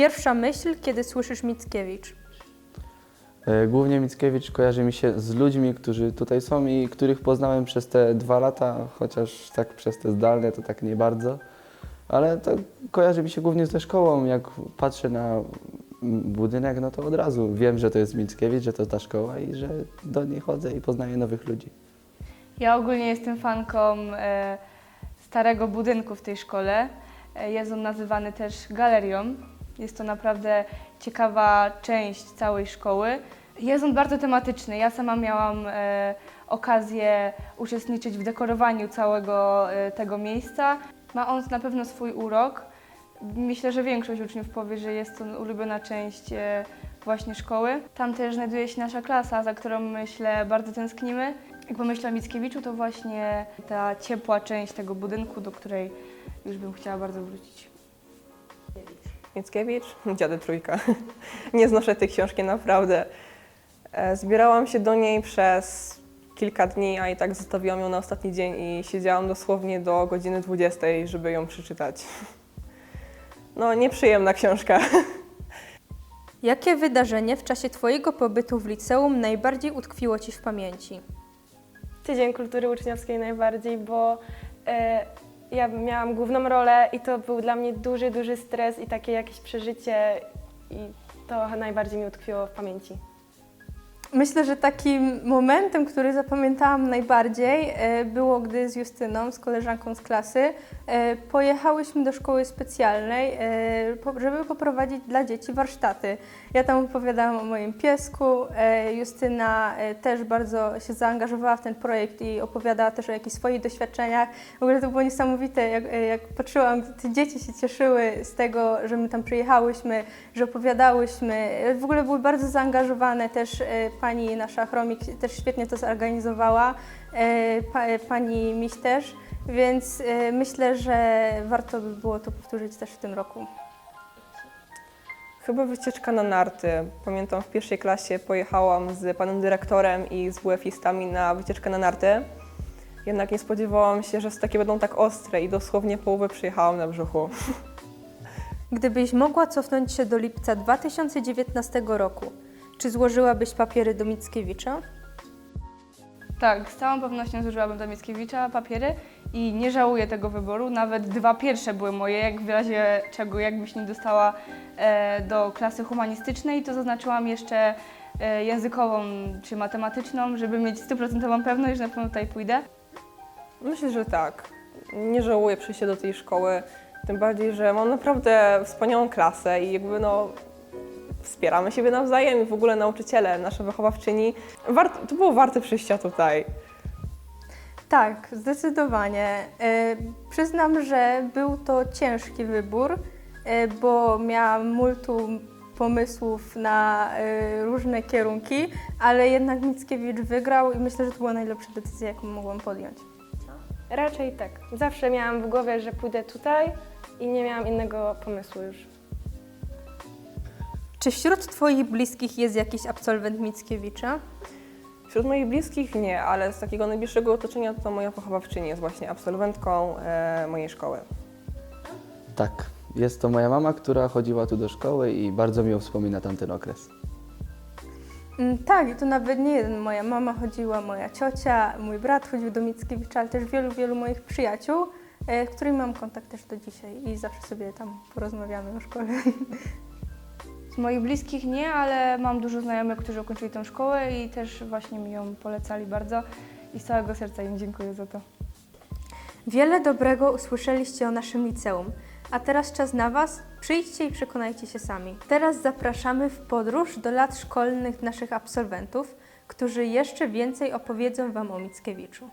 Pierwsza myśl, kiedy słyszysz Mickiewicz. E, Głównie Mickiewicz kojarzy mi się z ludźmi, którzy tutaj są i których poznałem przez te dwa lata, chociaż tak przez te zdalne to tak nie bardzo. Ale to kojarzy mi się głównie ze szkołą. Jak patrzę na budynek, no to od razu wiem, że to jest Mickiewicz, że to ta szkoła i że do niej chodzę i poznaję nowych ludzi. Ja ogólnie jestem fanką e, starego budynku w tej szkole. E, jest on nazywany też galerią. Jest to naprawdę ciekawa część całej szkoły. Jest on bardzo tematyczny. Ja sama miałam e, okazję uczestniczyć w dekorowaniu całego e, tego miejsca. Ma on na pewno swój urok. Myślę, że większość uczniów powie, że jest to ulubiona część e, właśnie szkoły. Tam też znajduje się nasza klasa, za którą myślę bardzo tęsknimy. Jak pomyślę o Mickiewiczu, to właśnie ta ciepła część tego budynku, do której już bym chciała bardzo wrócić. Mickiewicz, Dziady Trójka. Nie znoszę tej książki naprawdę. E, Zbierałam się do niej przez kilka dni, a i tak zostawiłam ją na ostatni dzień i siedziałam dosłownie do godziny 20, żeby ją przeczytać. No, nieprzyjemna książka. Jakie wydarzenie w czasie Twojego pobytu w liceum najbardziej utkwiło Ci w pamięci? Tydzień Kultury Uczniowskiej najbardziej, bo e, ja miałam główną rolę i to był dla mnie duży, duży stres i takie jakieś przeżycie i to najbardziej mi utkwiło w pamięci. Myślę, że takim momentem, który zapamiętałam najbardziej, e, było gdy z Justyną, z koleżanką z klasy, e, pojechałyśmy do szkoły specjalnej, e, żeby poprowadzić dla dzieci warsztaty. Ja tam opowiadałam o moim piesku. Justyna też bardzo się zaangażowała w ten projekt i opowiadała też o jakichś swoich doświadczeniach. W ogóle to było niesamowite, jak, jak patrzyłam, te dzieci się cieszyły z tego, że my tam przyjechałyśmy, że opowiadałyśmy. W ogóle były bardzo zaangażowane też pani nasza Chromik też świetnie to zorganizowała, e, pa, e, pani Miś też, więc e, myślę, że warto by było to powtórzyć też w tym roku. Chyba wycieczka na narty. Pamiętam w pierwszej klasie pojechałam z panem dyrektorem i z WF-istami na wycieczkę na narty. Jednak nie spodziewałam się, że takie będą tak ostre i dosłownie połowę przyjechałam na brzuchu. Gdybyś mogła cofnąć się do lipca 2019 roku, czy złożyłabyś papiery do Mickiewicza? Tak, z całą pewnością zużyłabym do Mickiewicza papiery i nie żałuję tego wyboru. Nawet dwa pierwsze były moje, jak w razie czego, jakbyś nie dostała e, do klasy humanistycznej, to zaznaczyłam jeszcze e, językową czy matematyczną, żeby mieć stuprocentową pewność, że na pewno tutaj pójdę. Myślę, że tak. Nie żałuję przyjścia do tej szkoły, tym bardziej, że mam naprawdę wspaniałą klasę i jakby no wspieramy siebie nawzajem i w ogóle nauczyciele, nasza wychowawczyni. Wart, to było warte przyjścia tutaj. Tak, zdecydowanie. E, przyznam, że był to ciężki wybór, e, bo miałam multum pomysłów na e, różne kierunki, ale jednak Mickiewicz wygrał i myślę, że to była najlepsza decyzja, jaką mogłam podjąć. Raczej tak. Zawsze miałam w głowie, że pójdę tutaj i nie miałam innego pomysłu już. Czy wśród Twoich bliskich jest jakiś absolwent Mickiewicza? Wśród moich bliskich nie, ale z takiego najbliższego otoczenia to moja wychowawczyni jest właśnie absolwentką e, mojej szkoły. Tak, jest to moja mama, która chodziła tu do szkoły i bardzo miło wspomina tamten okres. Mm, Tak, i to nawet nie jeden. Moja mama chodziła, moja ciocia, mój brat chodził do Mickiewicza, ale też wielu, wielu moich przyjaciół, e, z którymi mam kontakt też do dzisiaj i zawsze sobie tam porozmawiamy o szkole. Z moich bliskich nie, ale mam dużo znajomych, którzy ukończyli tę szkołę i też właśnie mi ją polecali bardzo i z całego serca im dziękuję za to. Wiele dobrego usłyszeliście o naszym liceum, a teraz czas na Was. Przyjdźcie i przekonajcie się sami. Teraz zapraszamy w podróż do lat szkolnych naszych absolwentów, którzy jeszcze więcej opowiedzą Wam o Mickiewiczu.